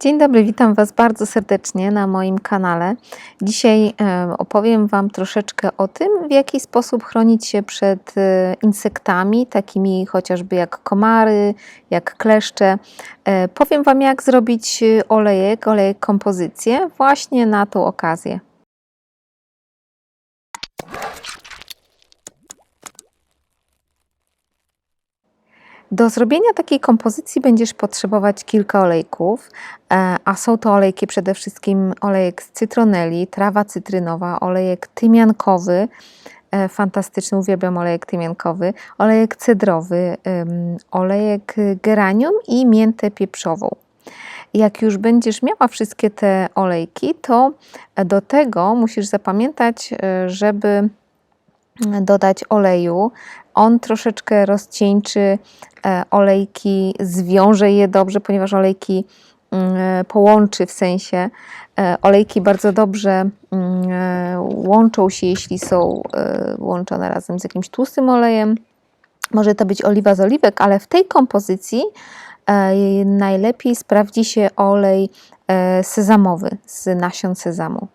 Dzień dobry, witam Was bardzo serdecznie na moim kanale. Dzisiaj e, opowiem Wam troszeczkę o tym, w jaki sposób chronić się przed e, insektami, takimi chociażby jak komary, jak kleszcze. E, Powiem Wam, jak zrobić olejek, olejek kompozycję właśnie na tą okazję. Do zrobienia takiej kompozycji będziesz potrzebować kilka olejków, e, a są to olejki przede wszystkim olejek z cytroneli, trawa cytrynowa, olejek tymiankowy, e, fantastyczny, uwielbiam olejek tymiankowy, olejek cedrowy, olejek geranium i miętę pieprzową. Jak już będziesz miała wszystkie te olejki, to do tego musisz zapamiętać, e, żeby dodać oleju. On troszeczkę rozcieńczy e, olejki, zwiąże je dobrze, ponieważ olejki mm, e, połączy w sensie. e, Olejki bardzo dobrze mm, łączą się, jeśli są łączone razem z jakimś tłustym olejem. Może to być oliwa z oliwek, ale w tej kompozycji najlepiej sprawdzi się olej sezamowy z nasion sezamu.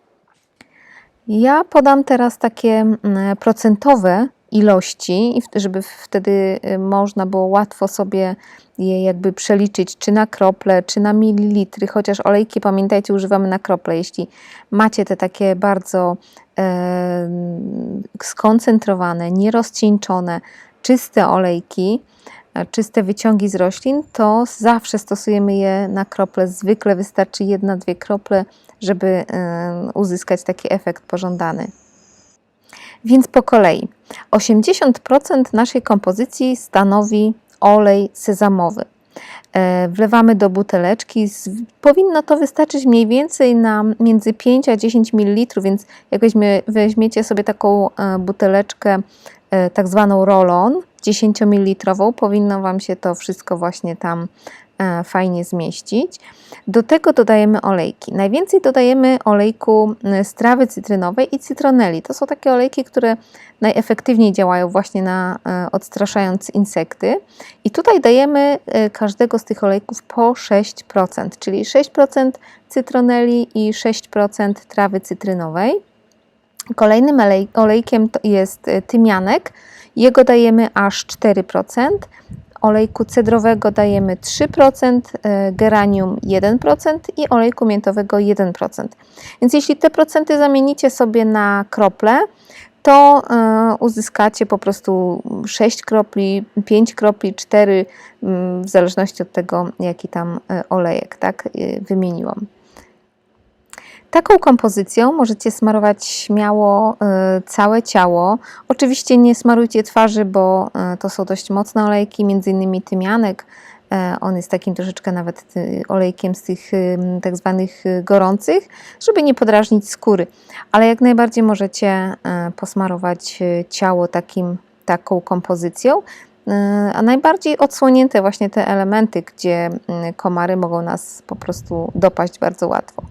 Ja podam teraz takie mm, procentowe ilości, żeby wtedy y, można było łatwo sobie je jakby przeliczyć, czy na krople, czy na mililitry, chociaż olejki, pamiętajcie, używamy na krople. Jeśli macie te takie bardzo e, skoncentrowane, nierozcieńczone, czyste olejki, czyste wyciągi z roślin, to zawsze stosujemy je na krople. Zwykle wystarczy jedna, dwie krople, żeby e, uzyskać taki efekt pożądany. Więc po kolei. 80% naszej kompozycji stanowi olej sezamowy. E, Wlewamy do buteleczki. Powinno to wystarczyć mniej więcej na między 5 a 10 ml, więc jak weźmie, weźmiecie sobie taką e, buteleczkę, e, tak zwaną roll-on, 10 ml, powinno Wam się to wszystko właśnie tam e, fajnie zmieścić. Do tego dodajemy olejki. Najwięcej dodajemy olejku e, z trawy cytrynowej i cytroneli. To są takie olejki, które najefektywniej działają właśnie na e, odstraszając insekty. I tutaj dajemy e, każdego z tych olejków po 6%, czyli 6% cytroneli i 6% trawy cytrynowej. Kolejnym olej- olejkiem jest e, tymianek. Jego dajemy aż 4%. Olejku cedrowego dajemy 3%, e, geranium 1% i olejku miętowego 1%. Więc jeśli te procenty zamienicie sobie na krople, to e, uzyskacie po prostu 6 kropli, 5 kropli, 4, mm, w zależności od tego, jaki tam olejek tak, wymieniłam. Taką kompozycją możecie smarować śmiało e, całe ciało. Oczywiście nie smarujcie twarzy, bo e, to są dość mocne olejki, między innymi tymianek. E, On jest takim troszeczkę nawet y, olejkiem z tych tak zwanych y, gorących, żeby nie podrażnić skóry. Ale jak najbardziej możecie posmarować ciało takim, taką kompozycją. A najbardziej odsłonięte właśnie te elementy, gdzie komary mogą nas po prostu dopaść bardzo łatwo.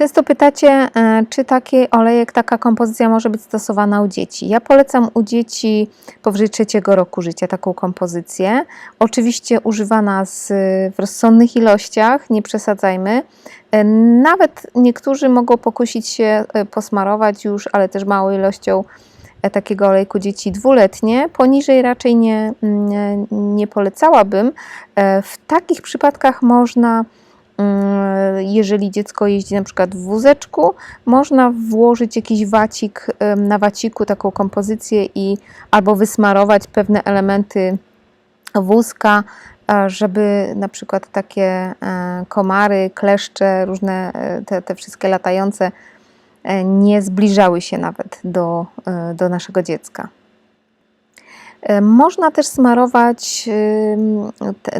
Często pytacie, e, czy taki olejek, taka kompozycja może być stosowana u dzieci. Ja polecam u dzieci powyżej trzeciego roku życia taką kompozycję. Oczywiście używana z, w rozsądnych ilościach, nie przesadzajmy. E, Nawet niektórzy mogą pokusić się e, posmarować już, ale też małą ilością takiego olejku dzieci dwuletnie. Poniżej raczej nie, nie, nie polecałabym. W takich przypadkach można Mm, jeżeli dziecko jeździ na przykład w wózeczku, można włożyć jakiś wacik na waciku, taką kompozycję i albo wysmarować pewne elementy wózka, żeby na przykład takie e, komary, kleszcze, różne e, te, te wszystkie latające e, nie zbliżały się nawet do, do naszego dziecka. E, Można też smarować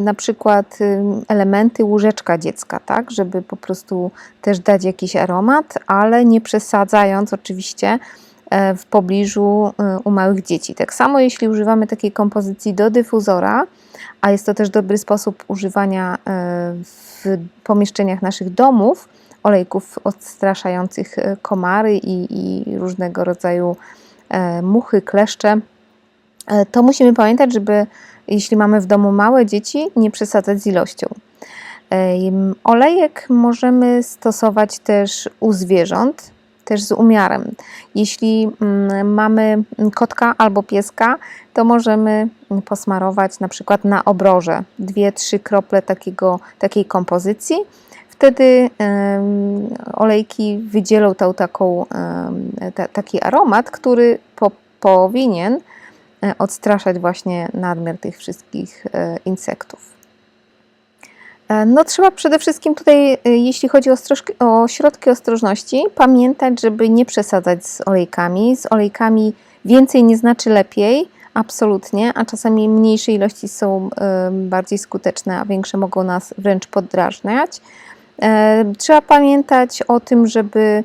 na przykład elementy łóżeczka dziecka, tak, żeby po prostu też dać jakiś aromat, ale nie przesadzając oczywiście e, w pobliżu e, u małych dzieci. Tak samo jeśli używamy takiej kompozycji do dyfuzora, a jest to też dobry sposób używania e, w pomieszczeniach naszych domów olejków odstraszających komary i, i różnego rodzaju muchy, kleszcze, to musimy pamiętać, żeby jeśli mamy w domu małe dzieci, nie przesadzać z ilością. Em, Olejek możemy stosować też u zwierząt, też z umiarem. Jeśli mm, mamy kotka albo pieska, to możemy posmarować na przykład na obroże dwie, trzy krople takiego, takiej kompozycji. Wtedy olejki wydzielą tą taką, taki aromat, który po, powinien e, odstraszać właśnie nadmiar tych wszystkich e, insektów. E, No, trzeba przede wszystkim tutaj, e, jeśli chodzi o, o środki ostrożności, pamiętać, żeby nie przesadzać z olejkami. Z olejkami więcej nie znaczy lepiej, absolutnie, a czasami mniejsze ilości są e, bardziej skuteczne, a większe mogą nas wręcz poddrażniać. E, Trzeba pamiętać o tym, żeby e,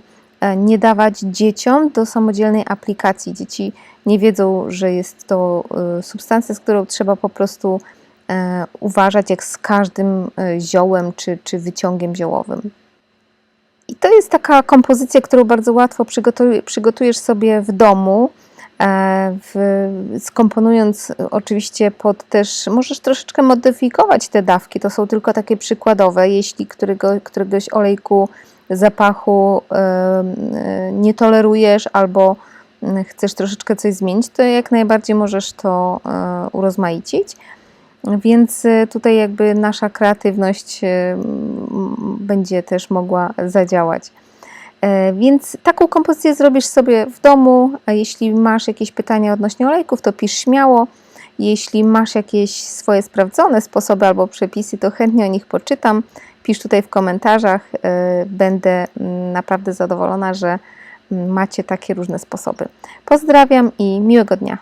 nie dawać dzieciom do samodzielnej aplikacji. Dzieci nie wiedzą, że jest to e, substancja, z którą trzeba po prostu e, uważać jak z każdym e, ziołem czy, czy wyciągiem ziołowym. I to jest taka kompozycja, którą bardzo łatwo przygotuj- przygotujesz sobie w domu, e, w, skomponując e, oczywiście pod też, możesz troszeczkę modyfikować te dawki, to są tylko takie przykładowe, jeśli którego, któregoś olejku zapachu e, nie tolerujesz albo mm, chcesz troszeczkę coś zmienić, to jak najbardziej możesz to e, urozmaicić. Więc e, tutaj jakby nasza kreatywność będzie też mogła zadziałać. Więc taką kompozycję zrobisz sobie w domu. Jeśli masz jakieś pytania odnośnie olejków, to pisz śmiało. Jeśli masz jakieś swoje sprawdzone sposoby albo przepisy, to chętnie o nich poczytam. Pisz tutaj w komentarzach. E, Będę mm, naprawdę zadowolona, że mm, macie takie różne sposoby. Pozdrawiam i miłego dnia.